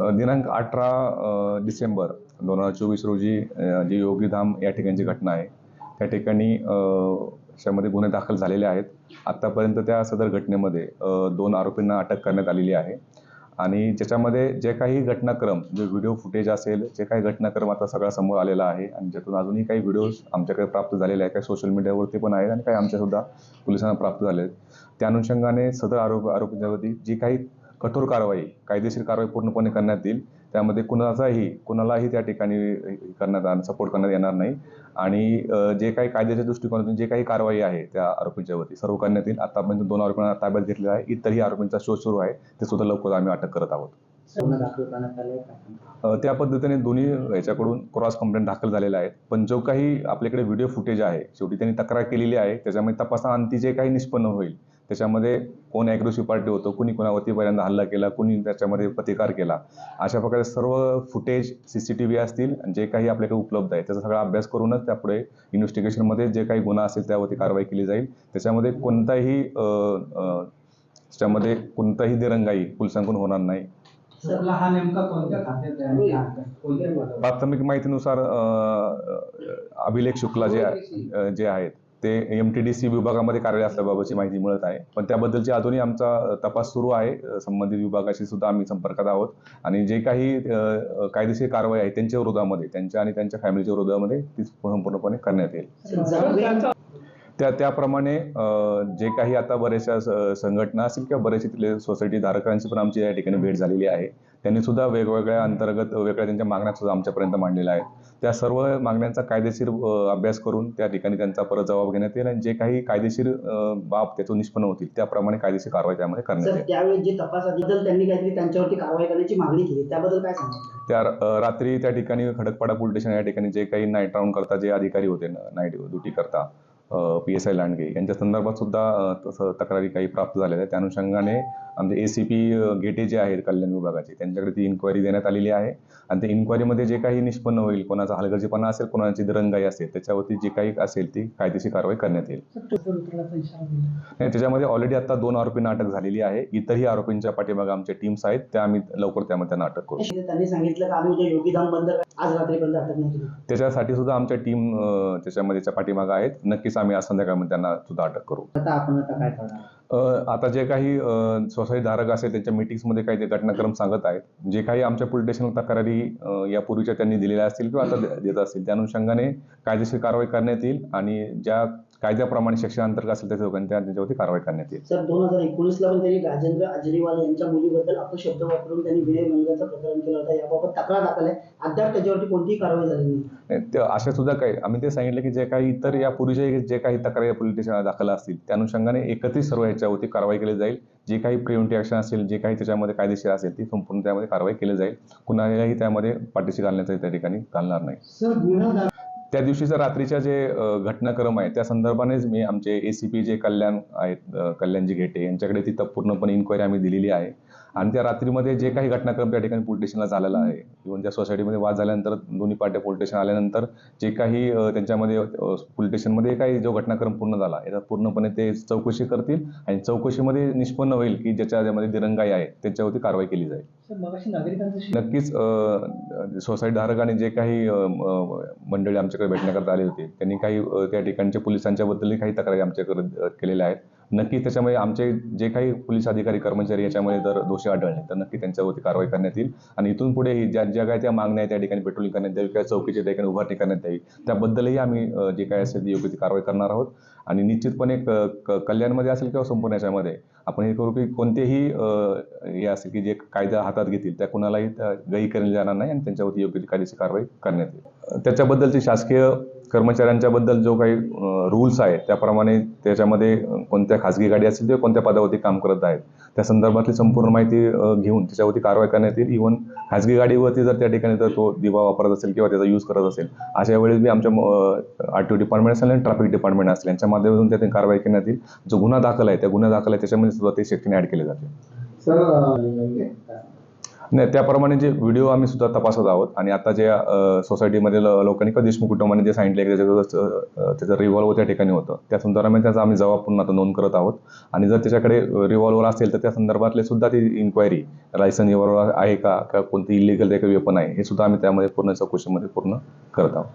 अ, दिनांक अठरा डिसेंबर दोन हजार चोवीस रोजी जी योगीधाम या ठिकाणची घटना आहे त्या ठिकाणी त्यामध्ये गुन्हे दाखल झालेले आहेत. आत्तापर्यंत त्या सदर घटनेमध्ये दोन आरोपींना अटक करण्यात आलेली आहे. आणि ज्याच्यामध्ये जे काही घटनाक्रम जे व्हिडिओ फुटेज असेल जे काही घटनाक्रम आता सगळा समोर आलेला आहे आणि ज्यातून अजूनही काही व्हिडिओज आमच्याकडे प्राप्त झालेले आहेत काही सोशल मीडियावरती पण आहेत आणि काही आमच्यासुद्धा पोलिसांना प्राप्त झाले आहेत त्या अनुषंगाने सदर आरोप आरोपींच्यावरती जी काही कठोर कारवाई कायदेशीर कारवाई पूर्णपणे करण्यात येईल त्यामध्ये कुणाचाही कुणालाही त्या ठिकाणी करण्यात सपोर्ट करण्यात येणार नाही. आणि जे काही कायद्याच्या दृष्टिकोनातून जे काही कारवाई आहे त्या आरोपींच्यावरती सर्व करण्यात येईल. आतापर्यंत दोन आरोपींना ताब्यात घेतलेला आहे. इतरही आरोपींचा शोध सुरू आहे. ते सुद्धा लवकर आम्ही अटक करत आहोत. त्या पद्धतीने दोन्ही याच्याकडून क्रॉस कंप्लेंट दाखल झालेल्या आहेत पण जो काही आपल्याकडे व्हिडिओ फुटेज आहे शेवटी त्यांनी तक्रार केलेली आहे. त्याच्यामध्ये तपासाअंती जे काही निष्पन्न होईल त्याच्यामध्ये कोण ॲग्रेसिव्ह पार्टी होतो कुणी कोणावरती पहिल्यांदा हल्ला केला कुणी त्याच्यामध्ये प्रतिकार केला. अशा प्रकारे सर्व footage C C T V असतील जे काही आपल्याकडे उपलब्ध आहे त्याचा सगळा अभ्यास करूनच त्यापुढे इन्व्हेस्टिगेशनमध्ये जे काही गुन्हा असेल त्यावरती कारवाई केली जाईल. त्याच्यामध्ये कोणताही त्याच्यामध्ये कोणताही दिरंगाई पोलिसांकडून होणार नाही? प्राथमिक माहितीनुसार अभिलेख शुक्ला जे जे आहेत. ते एम टी डी सी विभागामध्ये कार्यालय असल्याबाबतची माहिती मिळत आहे. पण त्याबद्दलची अजूनही आमचा तपास सुरू आहे. संबंधित विभागाशी सुद्धा आम्ही संपर्कात आहोत. आणि जे काही कायदेशीर कारवाई आहे त्यांच्या विरोधामध्ये त्यांच्या आणि त्यांच्या फॅमिलीच्या विरोधामध्ये ती संपूर्णपणे करण्यात येईल. त्या त्याप्रमाणे जे काही आता बऱ्याचशा संघटना असतील किंवा बरेचसे तिथले सोसायटी धारकांची पण आमची या ठिकाणी भेट झालेली आहे. त्यांनी सुद्धा वेगवेगळ्या अंतर्गत वेगळ्या त्यांच्या मागण्या सुद्धा आमच्यापर्यंत मांडलेल्या आहेत. त्या सर्व मागण्यांचा कायदेशीर अभ्यास करून त्या ठिकाणी त्यांचा परत जबाब घेण्यात येईल आणि जे काही कायदेशीर बाब त्यातून निष्पन्न होतील त्याप्रमाणे कायदेशीर कारवाई त्यामध्ये करण्यात सर येईल. त्यावेळेस जे तपासाबद्दल त्यांनी काहीतरी त्यांच्यावरती कारवाई करण्याची मागणी केली त्याबद्दल काय सांगाल? त्या रात्री त्या ठिकाणी खडकपाडा पोलीस स्टेशन या ठिकाणी जे काही नाईट राऊंड करता जे अधिकारी होते नाईट ड्युटी करता पी एस आय लांडगे. यांच्या संदर्भात सुद्धा तसं तक्रारी काही प्राप्त झालेल्या आहेत. त्या अनुषंगाने आमचे ए सी पी गेटे जे आहेत कल्याण विभागाचे त्यांच्याकडे ती इन्क्वायरी देण्यात आलेली आहे. आणि त्या इन्क्वायरीमध्ये जे काही निष्पन्न होईल कोणाचा हलगर्जीपणा असेल कोणाची दिरंगाई असेल त्याच्यावरती जी काही असेल ती कायदेशीर कारवाई करण्यात येईल. नाही, त्याच्यामध्ये ऑलरेडी आता दोन आरोपींना अटक झालेली आहे. इतरही आरोपींच्या पाठीमागे आमच्या टीम्स आहेत. त्या आम्ही लवकर त्यामध्ये त्यांना अटक करू त्यांनी सांगितलं की आम्ही उद्या योगीधाम बंद कर- आज रात्रीपर्यंत अटक नाही. केली त्याच्यासाठी सुद्धा आमच्या टीम त्याच्यामध्ये त्या पाठीमागे आहेत. नक्कीच आम्ही आज संध्याकाळमध्ये त्यांना सुद्धा अटक करू. आता आपण आता काय करणार? आता जे काही सोसायटी धारक असेल त्यांच्या मिटिंग्समध्ये काही ते घटनाक्रम सांगत आहेत जे काही आमच्या पोलीस स्टेशनला तक्रारी यापूर्वीच्या त्यांनी दिलेल्या असतील किंवा आता देत असतील त्या अनुषंगाने कायदेशीर कारवाई करण्यात येईल आणि ज्या कायद्याप्रमाणे शिक्षण अंतर्गत असेल त्या लोकांनी त्या त्याच्यावरती कारवाई करण्यात येईल. सर दोन हजार एकोणीसला पण त्यांनी राजेंद्र अजरीवाल यांच्या मुलीबद्दल अपशब्द वापरून त्यांनी विनयभंगाचं प्रकरण केलं होतं. याबाबत तक्रार दाखल आहे. अद्याप त्याच्यावरती कोणतीही कारवाई झाली नाही. ते अशा सुद्धा काही आम्ही ते सांगितलं की जे काही इतर यापूर्वीचे जे काही तक्रारी पोलीस स्टेशनला दाखल असतील त्या अनुषंगाने एकत्रित सर्व याच्यावरती कारवाई केली जाईल. जे काही प्रिव्हेंटिव्ह ॲक्शन असेल जे काही त्याच्यामध्ये कायदेशीर असेल ती संपूर्ण त्यामध्ये कारवाई केली जाईल. कुणालाही त्यामध्ये पाठीशी घालण्याचं त्या ठिकाणी घालणार नाही. त्या दिवशीच्या रात्रीच्या जे घटनाक्रम आहे त्या संदर्भानेच मी आमचे ए सी पी जे कल्याण आहेत कल्याणजी घेटे यांच्याकडे तिथं पूर्णपणे इन्क्वायरी आम्ही दिलेली आहे. आणि त्या रात्रीमध्ये जे काही घटनाक्रम त्या ठिकाणी पोलीस स्टेशनला झालेला आहे. इव्हन त्या सोसायटीमध्ये वाद झाल्यानंतर दोन्ही पार्ट्या पोलीस स्टेशन आल्यानंतर जे काही त्यांच्यामध्ये पोलीस स्टेशनमध्ये काही जो घटनाक्रम पूर्ण झाला याचा पूर्णपणे ते चौकशी करतील आणि चौकशीमध्ये निष्पन्न होईल की ज्याच्या ज्यामध्ये दिरंगाई आहे त्याच्यावरती कारवाई केली जाईल. नक्कीच सोसायटी धारकांनी जे काही मंडळी आमच्याकडे भेटण्याकरता आले होते त्यांनी काही त्या ठिकाणच्या पोलिसांच्या बद्दलही काही तक्रारी आमच्याकडे केलेल्या आहेत. नक्की त्याच्यामध्ये आमचे जे काही पोलीस अधिकारी कर्मचारी याच्यामध्ये जर दोषी आढळले तर नक्की त्यांच्यावरती कारवाई करण्यात येईल. आणि इथून पुढेही ज्या ज्या काही त्या मागण्या आहेत त्या ठिकाणी पेट्रोलिंग करण्यात यावी किंवा चौकीच्या ठिकाणी उभारणी करण्यात यावी त्याबद्दलही आम्ही जे काही असेल योग्य ती कारवाई करणार आहोत. आणि निश्चितपणे क- क- कल्याणमध्ये असेल किंवा संपूर्ण याच्यामध्ये आपण हे करू की कोणतेही हे असेल की जे कायदा हातात घेतील त्या कुणालाही गही गई केली जाणार नाही आणि त्यांच्यावरती योग्य ती कायदेशीर कारवाई करण्यात येईल. त्याच्याबद्दलचे त्याच्याबद्दलची शासकीय कर्मचाऱ्यांच्याबद्दल जो काही रूल्स आहे त्याप्रमाणे त्याच्यामध्ये कोणत्या खाजगी गाडी असतील किंवा कोणत्या पदावरती काम करत आहेत त्या संदर्भातली संपूर्ण माहिती घेऊन त्याच्यावरती कारवाई करण्यात येईल. इव्हन खाजगी गाडीवरती जर त्या ठिकाणी जर तो दिवा वापरत असेल किंवा त्याचा यूज करत असेल अशा वेळेस बी आमच्या आर टी ओ डिपार्टमेंट असेल आणि ट्रॅफिक डिपार्टमेंट असेल यांच्या माध्यमातून त्या कारवाई करण्यात येईल. जो गुन्हा दाखल आहे त्या गुन्हा दाखल आहे त्याच्यामध्ये सुद्धा ते सेक्शन ॲड केले जाते सर नाही त्याप्रमाणे जे व्हिडिओ आम्ही सुद्धा तपासत आहोत आणि आता जे सोसायटीमध्ये लोकांनी किंवा देशमुख कुटुंबाने जे सांगितले की त्याच्या त्याचं रिव्हॉल्वर त्या ठिकाणी होतं त्या संदर्भात त्याचा आम्ही जबाब पुन्हा आता नोंद करत आहोत. आणि जर त्याच्याकडे रिव्हॉल्वर असेल तर त्या संदर्भातले सुद्धा ती इन्क्वायरी लायसन रिव्हॉल्वर आहे का का कोणती इलिगल काही वेपन आहे हे सुद्धा आम्ही त्यामध्ये पूर्ण चौकशीमध्ये पूर्ण करत आहोत.